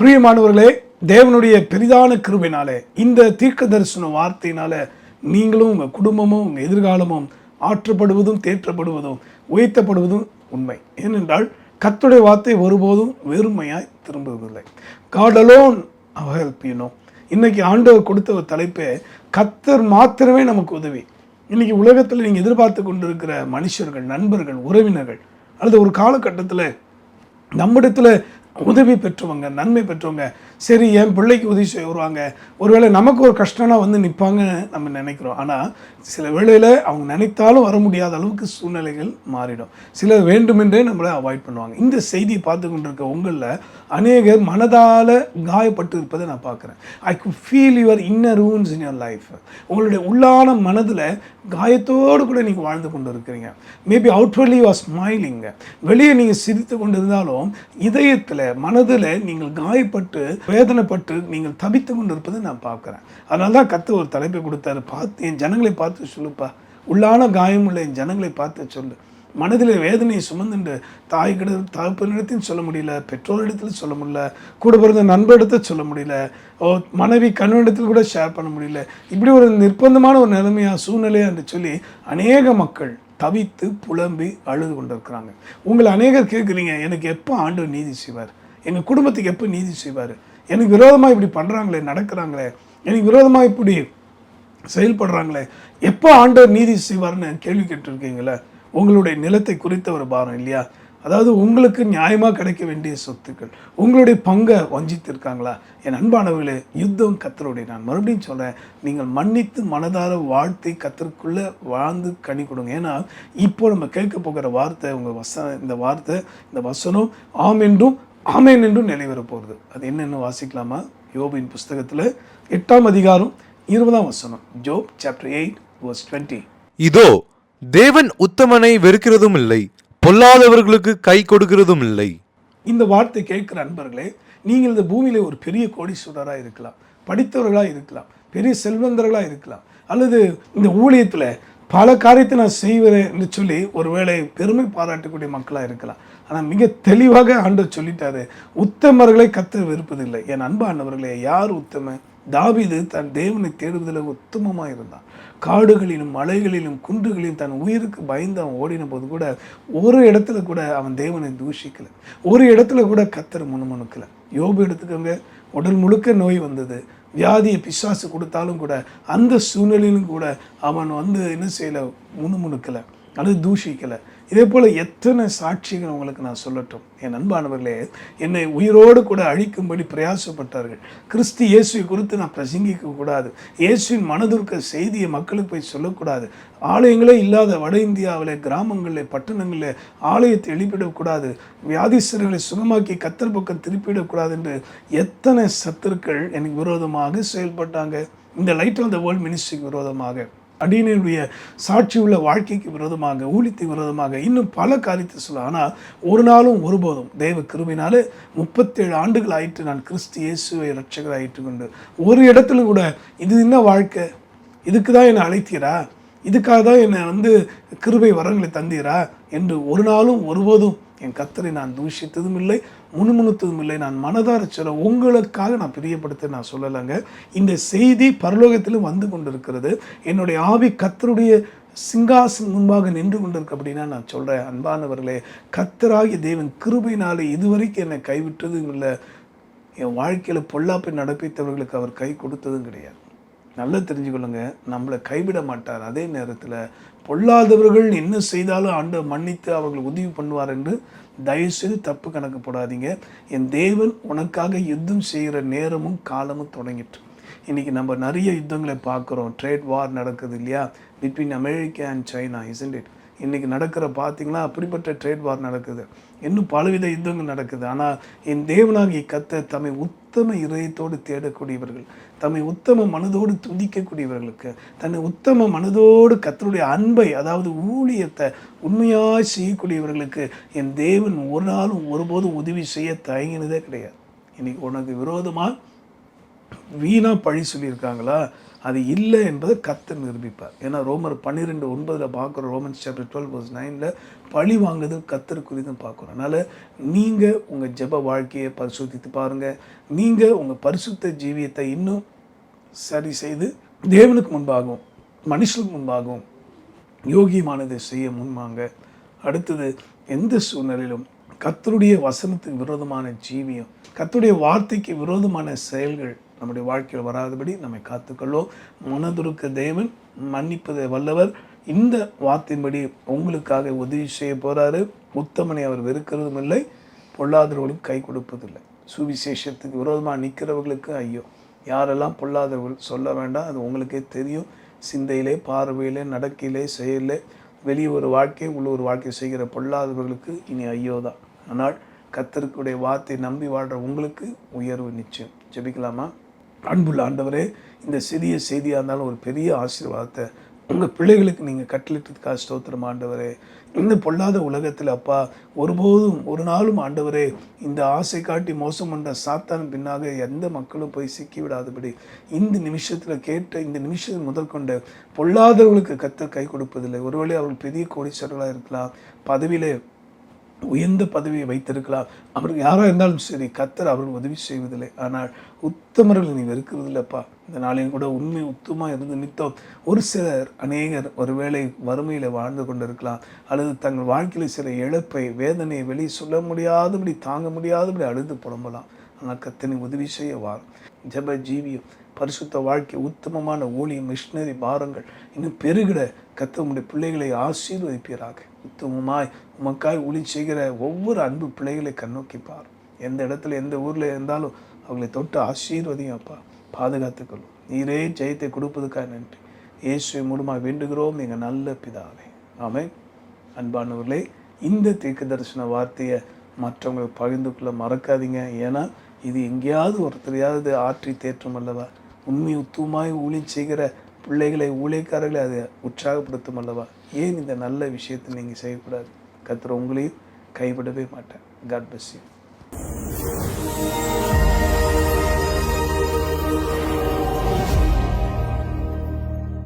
பிரியமானவர்களே தேவனுடைய பெரிதான கிருபினாலே இந்த தீர்க்க தரிசன வார்த்தையினால நீங்களும் உங்கள் குடும்பமும் உங்கள் எதிர்காலமும் ஆற்றப்படுவதும் தேற்றப்படுவதும் உயர்த்தப்படுவதும் உண்மை. ஏனென்றால் கத்துடைய வார்த்தை ஒருபோதும் வெறுமையாய் திரும்புவதில்லை. God alone help you know ஆண்டவர் கொடுத்த ஒரு தலைப்பே கத்தர் மாத்திரமே நமக்கு உதவி. இன்றைக்கி உலகத்தில் நீங்கள் எதிர்பார்த்து கொண்டிருக்கிற மனுஷர்கள் நண்பர்கள் உறவினர்கள் அல்லது ஒரு காலகட்டத்தில் நம்மிடத்தில் உதவி பெற்றவங்க நன்மை பெற்றவங்க சரி என் பிள்ளைக்கு உதவி செய்ய வருவாங்க. ஒருவேளை நமக்கு ஒரு கஷ்டம்னா வந்து நிற்பாங்கன்னு நம்ம நினைக்கிறோம். ஆனால் சில வேளையில் அவங்க நினைத்தாலும் வர முடியாத அளவுக்கு சூழ்நிலைகள் மாறிடும். சிலர் வேண்டுமென்றே நம்மளை அவாய்ட் பண்ணுவாங்க. இந்த செய்தியை பார்த்து கொண்டிருக்க உங்களில் அநேகர் மனதால் காயப்பட்டு இருப்பதை நான் பார்க்குறேன். I could feel your inner runes in your life உங்களுடைய உள்ளான மனதில் காயத்தோடு கூட நீங்கள் வாழ்ந்து கொண்டு இருக்கிறீங்க maybe outwardly you are smiling வெளியே நீங்கள் சிரித்து கொண்டு இருந்தாலும் இதயத்தில் மனதில் நீங்கள் காயப்பட்டு வேதனைப்பட்டு நீங்கள் தவித்து கொண்டு இருப்பதை நான் பார்க்குறேன். அதனால தான் கத்து ஒரு தலைப்பை கொடுத்தாரு. பார்த்து என் ஜனங்களை பார்த்து சொல்லுப்பா. உள்ளான காயமுள்ள என் ஜனங்களை பார்த்து சொல்லு. மனதில் வேதனையை சுமந்துண்டு தாய் கிட்ட தகப்பனிடத்தையும் சொல்ல முடியல பெற்றோரிடத்தில் சொல்ல முடியல கூட பிறந்த நண்பரிடத்தில் சொல்ல முடியல ஓ மனைவி கண்ணிடத்தில் கூட ஷேர் பண்ண முடியல. இப்படி ஒரு நிர்பந்தமான ஒரு நிலைமையாக சூழ்நிலையாக என்று சொல்லி அநேக மக்கள் தவித்து புலம்பி அழுது கொண்டிருக்கிறாங்க. உங்களை அநேகர் கேட்குறீங்க எனக்கு எப்போ ஆண்டு நீதி செய்வார்? எங்கள் குடும்பத்துக்கு எப்போ நீதி செய்வார்? எனக்கு விரோதமாக இப்படி பண்ணுறாங்களே நடக்கிறாங்களே எனக்கு விரோதமாக இப்படி செயல்படுறாங்களே எப்போ ஆண்டவர் நீதி செய்வார்னு கேள்வி கேட்டிருக்கீங்களே? உங்களுடைய நிலத்தை குறித்த ஒரு பாரம் இல்லையா? அதாவது உங்களுக்கு நியாயமாக கிடைக்க வேண்டிய சொத்துக்கள் உங்களுடைய பங்கை வஞ்சித்திருக்காங்களா? என் அன்பானவர்களே யுத்தம் கத்தருடைய நான் மறுபடியும் சொல்கிறேன் நீங்கள் மன்னித்து மனதார வாழ்த்தி கத்தருக்குள்ளே வாழ்ந்து கனி கொடுங்க. ஏன்னா இப்போ நம்ம கேட்க போகிற வார்த்தை உங்கள் வச இந்த வார்த்தை இந்த வசனம் ஆம் என்றும் ஆமேன் என்றும் நிலைவர போகிறது அது என்னென்னு வாசிக்கலாமா? யோபின் புஸ்தகத்தில் எட்டாம் அதிகாரம் இருபதாம் வசனம். Job chapter eight verse twenty இதோ தேவன் உத்தமனை வெறுக்கிறதும் இல்லை பொல்லாதவர்களுக்கு கை கொடுக்கிறதும் இல்லை. இந்த வார்த்தை கேட்குற அன்பர்களே நீங்கள் இந்த பூமியில ஒரு பெரிய கோடீஸ்வரராக இருக்கலாம் படித்தவர்களாக இருக்கலாம் பெரிய செல்வந்தர்களாக இருக்கலாம் அல்லது இந்த ஊழியத்தில் பல காரியத்தை நான் செய்வேன் என்று சொல்லி ஒருவேளை பெருமை பாராட்டக்கூடிய மக்களாக இருக்கலாம். ஆனால் மிக தெளிவாக ஆண்டவர் சொல்லிட்டாரு உத்தமர்களை கத்த விருப்பதில்லை என் அன்பானவர்களே யார் உத்தம? தாவிது தன் தேவனை தேடுவதில் உத்தமமாக இருந்தான். காடுகளிலும் மலைகளிலும் குன்றுகளிலும் தன் உயிருக்கு பயந்து அவன் ஓடின போது கூட ஒரு இடத்துல கூட அவன் தேவனை தூஷிக்கல. ஒரு இடத்துல கூட கத்தர் முணுமுணுக்கலை. யோபு எடுத்துக்கோங்க உடல் முழுக்க நோய் வந்தது. வியாதியை பிசாசு கொடுத்தாலும் கூட அந்த சூழ்நிலையிலும் கூட அவன் வந்து என்ன செய்யலை? முணுமுணுக்கலை. அல்லது தூஷிக்கலை. இதே போல் எத்தனை சாட்சிகள் உங்களுக்கு நான் சொல்லட்டும். என் அன்பானவர்களே என்னை உயிரோடு கூட அழிக்கும்படி பிரயாசப்பட்டார்கள். கிறிஸ்து இயேசுவை குறித்து நான் பிரசங்கிக்க கூடாது. இயேசுவின் மனதுருக்க செய்தியை மக்களுக்கு போய் சொல்லக்கூடாது. ஆலயங்களே இல்லாத வட இந்தியாவில் கிராமங்களில் பட்டணங்களில் ஆலயத்தை எழுப்பிடக்கூடாது. வியாதிஸ்தர்களை சுகமாக்கி கத்தர் பக்கம் திருப்பிடக்கூடாது என்று எத்தனை சத்துருக்கள் எனக்கு விரோதமாக செயல்பட்டாங்க. இந்த லைட் ஆஃப் த வேர்ல்ட் மினிஸ்ட்ரிக்கு விரோதமாக. அடியினுடைய சாட்சி உள்ள வாழ்க்கைக்கு விரோதமாக ஊழித்து விரோதமாக இன்னும் பல காரியத்தை சொல்ல ஆனால் ஒரு நாளும் ஒருபோதும் தேவ கிருமினாலே முப்பத்தேழு ஆண்டுகள் ஆயிட்டு நான் கிறிஸ்து இயேசுவை ரட்சகராயிட்டு கொண்டு. ஒரு இடத்துல கூட இது என்ன வாழ்க்கை? இதுக்கு தான் என்னை அழைத்தீரா? இதுக்காக தான் என்னை வந்து கிருபை வரங்களை தந்தீரா? என்று ஒரு நாளும் ஒருபோதும் என் கத்தரை நான் தூஷித்ததும் இல்லை. முணுமுணுத்ததும் இல்லை நான் மனதார சொல்ல உங்களுக்காக நான் பிரியப்படுத்த நான் சொல்லலைங்க. இந்த செய்தி பரலோகத்திலும் வந்து கொண்டிருக்கிறது. என்னுடைய ஆவி கத்தருடைய சிங்காசன் முன்பாக நின்று கொண்டிருக்கு அப்படின்னா நான் சொல்கிறேன் அன்பானவர்களே கத்தராகிய தேவன் கிருபையினாலே இதுவரைக்கும் என்னை கைவிட்டதும் இல்லை. என் வாழ்க்கையில் பொல்லாப்பை நடப்பித்தவர்களுக்கு அவர் கை கொடுத்ததும் கிடையாது. நல்லா தெரிஞ்சுக்கொள்ளுங்க. நம்மளை கைவிட மாட்டார். அதே நேரத்தில் பொல்லாதவர்கள் என்ன செய்தாலும் ஆண்டு மன்னித்து அவர்கள் உதவி பண்ணுவார் என்று தயவுசெய்து தப்பு கணக்கு போடாதீங்க. என் தேவன் உனக்காக யுத்தம் செய்கிற நேரமும் காலமும் தொடங்கிட்டு இன்றைக்கி நம்ம நிறைய யுத்தங்களை பார்க்குறோம். ட்ரேட் வார் நடக்குது இல்லையா? Between America and China isn't it இன்றைக்கி நடக்கிற பார்த்திங்கன்னா அப்படிப்பட்ட ட்ரேட் வார் நடக்குது. இன்னும் பலவித யுத்தங்கள் நடக்குது. ஆனால் என் தேவனாகி கத்த தம்மை உத்தம இதயத்தோடு தேடக்கூடியவர்கள் தம்மை உத்தம மனதோடு துதிக்கக்கூடியவர்களுக்கு தன்னை உத்தம மனதோடு கத்தருடைய அன்பை அதாவது ஊழியத்தை உண்மையாக செய்யக்கூடியவர்களுக்கு என் தேவன் ஒரு நாளும் ஒருபோதும் உதவி செய்ய தயங்கினதே கிடையாது. இன்னைக்கு உனக்கு விரோதமாக வீணாக பழி சொல்லியிருக்காங்களா? அது இல்லை என்பதை கத்து நிரூபிப்பார். ஏன்னா ரோமர் பன்னிரெண்டு ஒன்பதில் பார்க்குறோம் ரோமன்ஸ் சாப்டர் டுவெல் வர்ஸ் நைனில் பழி வாங்குறது கத்தருக்குரியதும் பார்க்குறோம். அதனால் நீங்கள் உங்கள் ஜெப வாழ்க்கையை பரிசுத்தித்து பாருங்கள் நீங்கள் உங்கள் பரிசுத்த ஜீவியத்தை இன்னும் சரி செய்து தேவனுக்கு முன்பாகவும் மனுஷனுக்கு முன்பாகவும் யோகியமானதை செய்ய முன்வாங்க. அடுத்தது எந்த சூழ்நிலையிலும் கத்தருடைய வசனத்துக்கு விரோதமான ஜீவியம் கத்தருடைய வார்த்தைக்கு விரோதமான செயல்கள் நம்முடைய வாழ்க்கையில் வராதபடி நம்மை காத்துக்கொள்வோம் மனதுருக்க தேவன் மன்னிப்பதை வல்லவர். இந்த வார்த்தையின்படி உங்களுக்காக உதவி செய்ய போகிறாரு உத்தமனை அவர் வெறுக்கிறதும் இல்லை. பொல்லாதவர்களுக்கு கை கொடுப்பதில்லை. சுவிசேஷத்துக்கு விரோதமாக நிற்கிறவர்களுக்கு ஐயோ. யாரெல்லாம் பொல்லாதவர்கள் சொல்ல வேண்டாம் அது உங்களுக்கே தெரியும். சிந்தையிலே பார்வையிலே நடக்கையிலே செயலே வெளியே ஒரு வாழ்க்கை உள்ள ஒரு வாழ்க்கை செய்கிற பொல்லாதவர்களுக்கு இனி ஐயோ தான் ஆனால் கத்தருக்குடைய வார்த்தை நம்பி வாழ்கிற உங்களுக்கு உயர்வு நிச்சயம். ஜெபிக்கலாமா? அன்புள்ள ஆண்டவரே இந்த சிறிய செய்தியாக இருந்தாலும் ஒரு பெரிய ஆசீர்வாதத்தை உங்கள் பிள்ளைகளுக்கு நீங்கள் கட்டளிட்டதுக்காக ஸ்தோத்திரம் ஆண்டவரே. இந்த பொல்லாத உலகத்தில் அப்பா ஒருபோதும் ஒரு நாளும் ஆண்டவரே இந்த ஆசை காட்டி மோசம் பண்ண சாத்தான் பின்னாக எந்த மக்களும் போய் சிக்கி விடாதபடி இந்த நிமிஷத்தில் கேட்ட இந்த நிமிஷத்தில் முதற்கொண்டு பொல்லாதவர்களுக்கு கத்த கை கொடுப்பதில்லை. ஒருவேளை அவர்கள் பெரிய கோடீஸ்வரர்களாக இருக்கலாம் பதவியிலே உயர்ந்த பதவியை வைத்திருக்கலாம். அவருக்கு யாராக இருந்தாலும் சரி கத்தர் அவர்கள் உதவி செய்வதில்லை. ஆனால் உத்தமர்கள் நீ வெறுக்கிறதில்லப்பா. இந்த நாளையும் கூட உண்மை உத்தமாக இருந்து நித்தம். ஒரு சிலர் அநேகர் ஒருவேளை வறுமையில் வாழ்ந்து கொண்டிருக்கலாம். அல்லது தங்கள் வாழ்க்கையில் சில இழப்பை வேதனையை வெளியே சொல்ல முடியாதபடி தாங்க முடியாதபடி அழுது புலம்பலாம். ஆனால் கத்தனை உதவி செய்ய வாரம் ஜப ஜீவியம் பரிசுத்த வாழ்க்கை உத்தமமான ஊழியம் மிஷினரி பாரங்கள் இன்னும் பெருகிட கத்த உம்முடைய பிள்ளைகளை ஆசீர்வதிப்பீராக. உத்தமமாய் உமக்காய் ஊழி செய்கிற ஒவ்வொரு அன்பு பிள்ளைகளை கண்ணோக்கி பார் எந்த இடத்துல எந்த ஊரில் இருந்தாலும் அவங்களை தொட்டு ஆசீர்வதியும் அப்பா. பாதுகாத்துக்கொள்ளும் நீரே ஜெயத்தை கொடுப்பதுக்காக நன்றி. இயேசுவை மூலமாக வேண்டுகிறோம். எங்கள் நல்ல பிதாவே. ஆமென். அன்பானவர்களே இந்த தீர்க்க தரிசன வார்த்தையை மற்றவங்களுக்கு பகிர்ந்து கொள்ள மறக்காதீங்க. ஏன்னா இது எங்கேயாவது ஒருத்தரையாவது ஆற்றி தேற்றும் அல்லவா? உண்மை உத்துவமாய் ஊழி செய்கிற பிள்ளைகளை ஊழியக்காரர்களை அதை உற்சாகப்படுத்தும் அல்லவா? ஏன் இந்த நல்ல விஷயத்தை நீங்கள் செய்யக்கூடாது? கத்துற உங்களையும் கைவிடவே மாட்டேன் காட் bless யூ